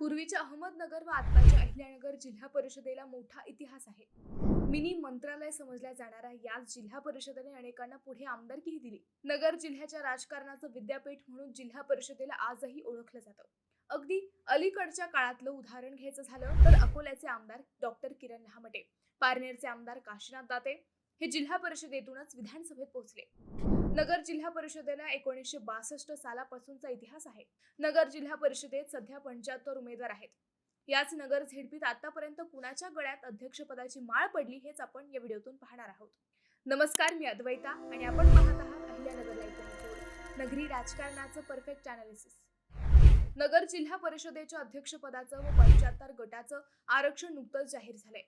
पूर्वीच्या अहमदनगर व आत्ताच्या अहिल्यानगर जिल्हा परिषदेला मोठा इतिहास आहे. मिनी मंत्रालय समजल्या जाणाऱ्या याच जिल्हा परिषदेने अनेकांना पुढे आमदारकीही दिली. नगर जिल्ह्याच्या राजकारणाचं विद्यापीठ म्हणून जिल्हा परिषदेला आजही ओळखलं जातं. अगदी अलीकडच्या काळातलं उदाहरण घ्यायचं झालं तर अकोल्याचे आमदार डॉक्टर किरण लहामटे पारनेरचे आमदार काशीनाथ दाते हे जिल्हा परिषदेतूनच विधानसभेत पोहोचले. नगर जिल्हा परिषदेला एकोणीसशे बासष्ट सालापासूनचा इतिहास आहे. नगर जिल्हा परिषदेत सध्या पंच्याहत्तर उमेदवार आहेत. याच नगर झेडपीत आतापर्यंत कुणाच्या गळ्यात अध्यक्षपदाची माळ पडली हेच आपण या व्हिडिओतून पाहणार आहोत. नमस्कार मी अद्वैता आणि आपण पाहत आहात अहिल्यानगर नगरी राजकारणाचं परफेक्ट अनालिसिस नगर जिल्हा परिषदेच्या अध्यक्षपदाचं व पंच्याहत्तर गटाचं आरक्षण नुकतंच जाहीर झालंय.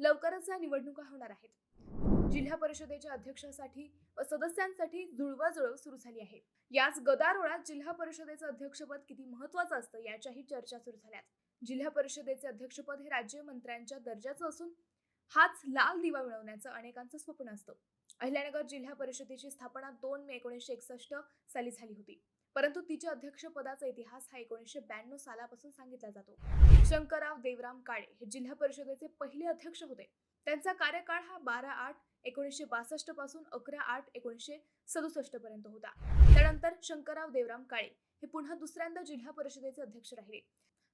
लवकरच या निवडणुका होणार आहेत. जिल्हा परिषदेच्या अध्यक्षासाठी व सदस्यांसाठी जुळवाजुळव सुरू झाली आहे. याच गदारोळात जिल्हा परिषदेचं अध्यक्षपद किती महत्वाचं असतं याच्याही चर्चा सुरू झाल्यात. जिल्हा परिषदेचे अध्यक्षपद हे राज्य मंत्र्यांच्या दर्जाचं असून हाच लाल दिवा मिळवण्याचं अनेकांचं स्वप्न असतं. अहिल्यानगर जिल्हा परिषदेची स्थापना दोन मे एकोणीसशे एकसष्ट साली झाली होती. परंतु तिच्या अध्यक्षपदाचा इतिहास हा एकोणीसशे ब्याण्णव सालापासून सांगितला जातो. शंकरराव देवराम काळे हे जिल्हा परिषदेचे पहिले अध्यक्ष होते. त्यांचा कार्यकाळ हा बारा आठ एकोणीसशे बासष्टपासून अकरा आठ एकोणीसशे सदुसष्ट पर्यंत होता. त्यानंतर शंकरराव देवराम काळे हे पुन्हा दुसऱ्यांदा जिल्हा परिषदेचे अध्यक्ष राहिले.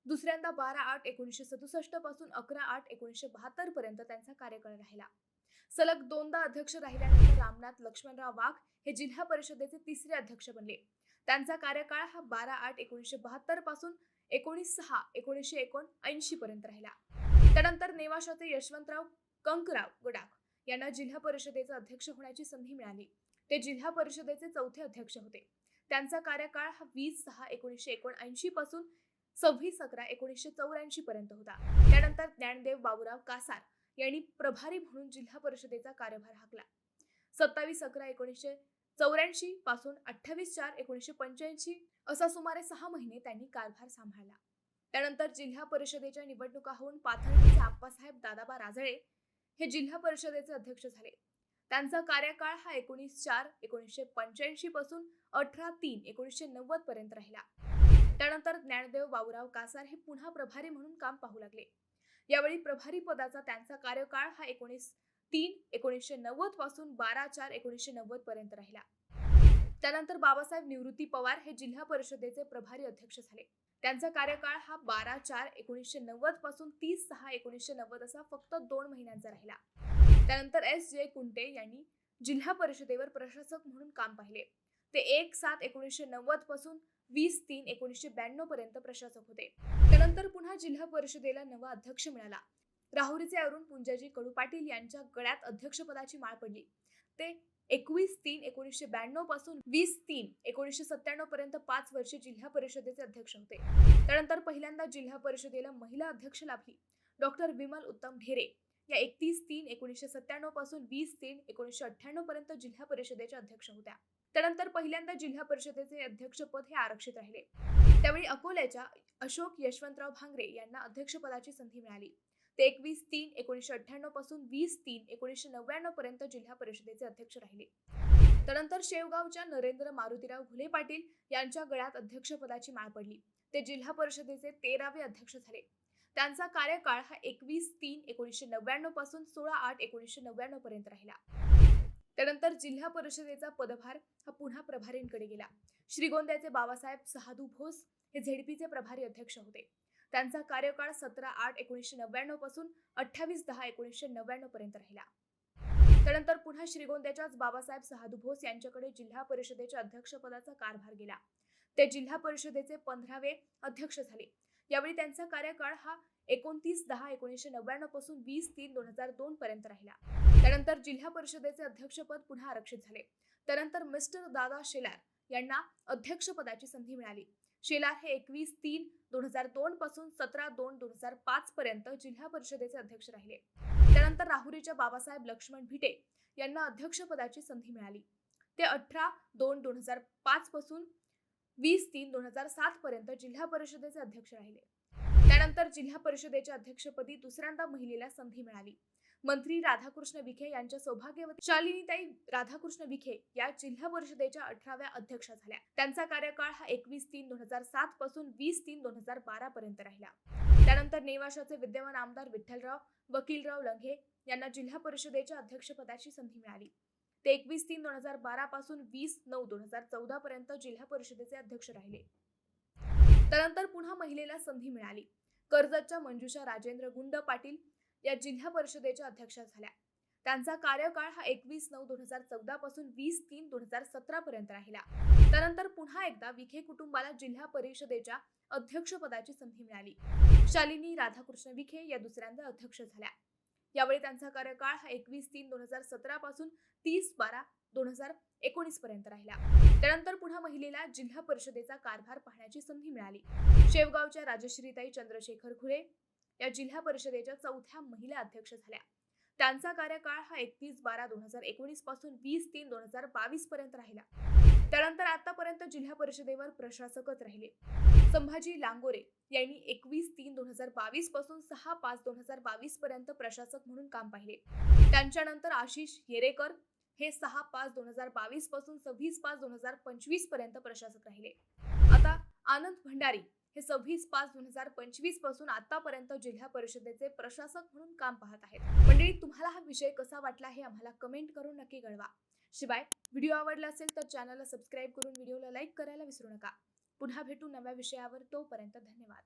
दुसऱ्यांदा बारा आठ एकोणीसशे सदुसष्टपासून अकरा आठ एकोणीसशे बहात्तर पर्यंत त्यांचा कार्यकाळ राहिला. सलग दोनदा अध्यक्ष राहिल्यानंतर रामनाथ लक्ष्मणराव वाघ हे जिल्हा परिषदेचे तिसरे अध्यक्ष बनले. त्यांचा कार्यकाळ हा बारा आठ एकोणीसशे बहात्तरपासून एकोणीस सहा एकोणीसशे एकोणऐंशी पर्यंत राहिला. त्यानंतर नेवाशाचे यशवंतराव कंकराव गडाख यांना जिल्हा परिषदेचे अध्यक्ष होण्याची संधी मिळाली. ते जिल्हा परिषदेचे चौथे अध्यक्ष होते. त्यांचा कार्यकाळ हा वीस सहा एकोणीसशे एकोणऐंशी पासून सव्वीस अकरा एकोणीसशे चौऱ्याऐंशी पर्यंत होता. त्यानंतर ज्ञानदेव बाबूराव कासार यांनी प्रभारी म्हणून जिल्हा परिषदेचा कार्यभार हाकला. सत्तावीस अकरा एकोणीसशे चौऱ्याऐंशी पासून अठ्ठावीस चार एकोणीसशे पंच्याऐंशी असा सुमारे सहा महिने त्यांनी कारभार सांभाळला. त्यानंतर जिल्हा परिषदेच्या निवडणुका होऊन पाथर्डीचे आप्पासाहेब दादाबा राजळे हे जिल्हा परिषदेचे अध्यक्ष झाले. त्यांचा कार्यकाळ हा एकोणीस चार एकोणीसशे पंच्याऐंशी पासून अठरा तीन एकोणीसशे नव्वद पर्यंत राहिला. त्यानंतर ज्ञानदेव बाबूराव कासार हे पुन्हा प्रभारी म्हणून काम पाहू लागले. यावेळी प्रभारी पदाचा त्यांचा कार्यकाळ हा एकोणीस तीन एकोणीसशे नव्वदपासून बारा चार एकोणीसशे नव्वद पर्यंत राहिला. त्यानंतर बाबासाहेब निवृत्ती पवार हे जिल्हा परिषदेचे प्रभारी अध्यक्ष झाले. त्यांचा कार्यकाळ हा बारा चार एकोणीसशे नव्वदपासून तीस सहा एकोणीसशे नव्वद असा फक्त दोन महिन्यांचा राहिला. त्यानंतर एस. जे. कुंटे यांनी जिल्हा परिषदेवर प्रशासक म्हणून काम पाहिले. ते एक सात एकोणीसशे नव्वदपासून वीस तीन एकोणीसशे ब्याण्णव पर्यंत प्रशासक होते. त्यानंतर पुन्हा जिल्हा परिषदेला नवा अध्यक्ष मिळाला. राहुरीचे अरुण पुंजाजी कडू पाटील यांच्या गळ्यात अध्यक्षपदाची माळ पडली. ते एकवीस तीन एकोणीसशे ब्याण्णवपासून वीस तीन एकोणीसशे सत्त्याण्णव पर्यंत पाच वर्षे जिल्हा परिषदेचे अध्यक्ष होते. त्यानंतर पहिल्यांदा जिल्हा परिषदेला महिला अध्यक्ष लाभली. डॉक्टर विमल उत्तम ढेरे या एकतीस तीन एकोणीसशे सत्त्याण्णवपासून वीस तीन एकोणीसशे अठ्ठ्याण्णव पर्यंत जिल्हा परिषदेच्या अध्यक्ष होत्या. त्यानंतर पहिल्यांदा जिल्हा परिषदेचे अध्यक्षपद हे आरक्षित राहिले. त्यावेळी अकोल्याच्या अशोक यशवंतराव भांगरे यांना अध्यक्षपदाची संधी मिळाली. ते एकवीस तीन एकोणीसशे अठ्ठ्याण्णवपासून वीस तीन एकोणीसशे नव्याण्णव पर्यंत जिल्हा परिषदेचे अध्यक्ष राहिले. त्यानंतर शेवगावच्या नरेंद्र मारुतीराव घुले पाटील यांच्या गळ्यात अध्यक्षपदाची माळ पडली. ते जिल्हा परिषदेचे तेरावे अध्यक्ष झाले. त्यांचा कार्यकाळ हा एकवीस तीन एकोणीसशे नव्याण्णवपासून सोळा आठ एकोणीसशे नव्याण्णव पर्यंत राहिला. त्यानंतर जिल्हा परिषदेचा पदभार हा पुन्हा प्रभारींकडे गेला. श्रीगोंद्याचे बाबासाहेब सहादू भोस हे झेडपीचे प्रभारी अध्यक्ष होते. त्यांचा कार्यकाळ सतरा आठ एकोणीसशे नव्याण्णवपासून अठ्ठावीस दहा एकोणीसशे नव्याण्णव पर्यंत राहिला. त्यानंतर पुन्हा श्रीगोंद्याच्याच बाबासाहेब सहादू भोस यांच्याकडे जिल्हा परिषदेच्या अध्यक्षपदाचा कारभार गेला. ते जिल्हा परिषदेचे पंधरावे अध्यक्ष झाले. यावेळी त्यांचा कार्यकाळ हा एकोणतीस दहा एकोणीसशे नव्याण्णवपासून वीस तीन दोन हजार दोन पर्यंत राहिला. त्यानंतर जिल्हा परिषदेचे अध्यक्षपद पुन्हा आरक्षित झाले. त्यानंतर मिस्टर दादा शेलार यांना अध्यक्षपदाची संधी मिळाली. शेलार हे एकवीस तीन दोन हजार दोन पासून सतरा दोन दोन हजार पाच पर्यंत जिल्हा परिषदेचे अध्यक्ष राहिले. त्यानंतर राहुरीच्या बाबासाहेब लक्ष्मण भिटे यांना अध्यक्षपदाची संधी मिळाली. ते अठरा दोन दोन हजार पाच पासून वीस तीन दोन हजार सात पर्यंत जिल्हा परिषदेचे अध्यक्ष राहिले. त्यानंतर जिल्हा परिषदेच्या अध्यक्षपदी दुसऱ्यांदा महिलेला संधी मिळाली. मंत्री राधाकृष्ण विखे यांच्या सौभाग्यवती शालिनीताई राधाकृष्ण विखे या जिल्हा परिषदेच्या अठराव्या अध्यक्ष झाल्या. त्यांचा कार्यकाळ हा एकवीस तीन दोन हजार सात पासून वीस तीन दोन हजार बारा पर्यंत राहिला. त्यानंतर नेवाशाचे विद्यमान आमदार विठ्ठलराव वकीलराव लंघे यांना जिल्हा परिषदेच्या अध्यक्षपदाची संधी मिळाली. ते एकवीस तीन दोन हजार बारा पासून वीस नऊ दोन हजार चौदा पर्यंत जिल्हा परिषदेचे अध्यक्ष राहिले. त्यानंतर पुन्हा महिलेला संधी मिळाली. कर्जतच्या मंजुषा राजेंद्र गुंड पाटील या जिल्हा परिषदेच्या अध्यक्ष झाल्या. त्यांचा कार्यकाळ हा एकवीस नऊ दोन हजार चौदा पासून वीस तीन दोन हजार सतरा पर्यंत राहिला. त्यानंतर पुन्हा एकदा विखे कुटुंबाला जिल्हा परिषदेच्या अध्यक्षपदाची संधी मिळाली. शालिनी राधाकृष्ण विखे या दुसऱ्यांदा अध्यक्ष झाल्या. यावेळी त्यांचा कार्यकाळ हा एकवीस तीन दोन हजार सतरा पासून तीस बारा दोन हजार एकोणीस पर्यंत राहिला. त्यानंतर पुन्हा महिलेला जिल्हा परिषदेचा कारभार पाहण्याची संधी मिळाली. शेवगावच्या राजश्रीताई चंद्रशेखर घुले या जिल्हा परिषदेच्या चौथ्या महिला अध्यक्ष झाल्या. त्यांचा कार्यकाळ हा एकतीस बारा दोन हजार एकोणीसपासून वीस तीन दोन हजार बावीस पर्यंत राहिला. त्यानंतर आतापर्यंत जिल्हा परिषदेवर प्रशासकच राहिले. संभाजी लांगोरे यांनी एकवीस तीन दोन हजार बावीसपासून सहा पाच दोन हजार बावीस पर्यंत प्रशासक म्हणून काम पाहिले. त्यांच्यानंतर आशिष येरेकर हे सहा पाच दोन हजार बावीसपासून सव्वीस पाच दोन हजार पंचवीसपर्यंत प्रशासक राहिले. आता आनंद भंडारी हे सव्वीस पाच दोन हजार पंचवीसपासून आतापर्यंत जिल्हा परिषदेचे प्रशासक म्हणून काम पाहत आहेत. मंडळी तुम्हाला हा विषय कसा वाटला हे आम्हाला कमेंट करून नक्की कळवा. शिवाय व्हिडिओ आवडला असेल तर चॅनलला सबस्क्राईब करून व्हिडिओला लाईक करायला विसरू नका. पुन्हा भेटू नव्या विषयावर तोपर्यंत धन्यवाद.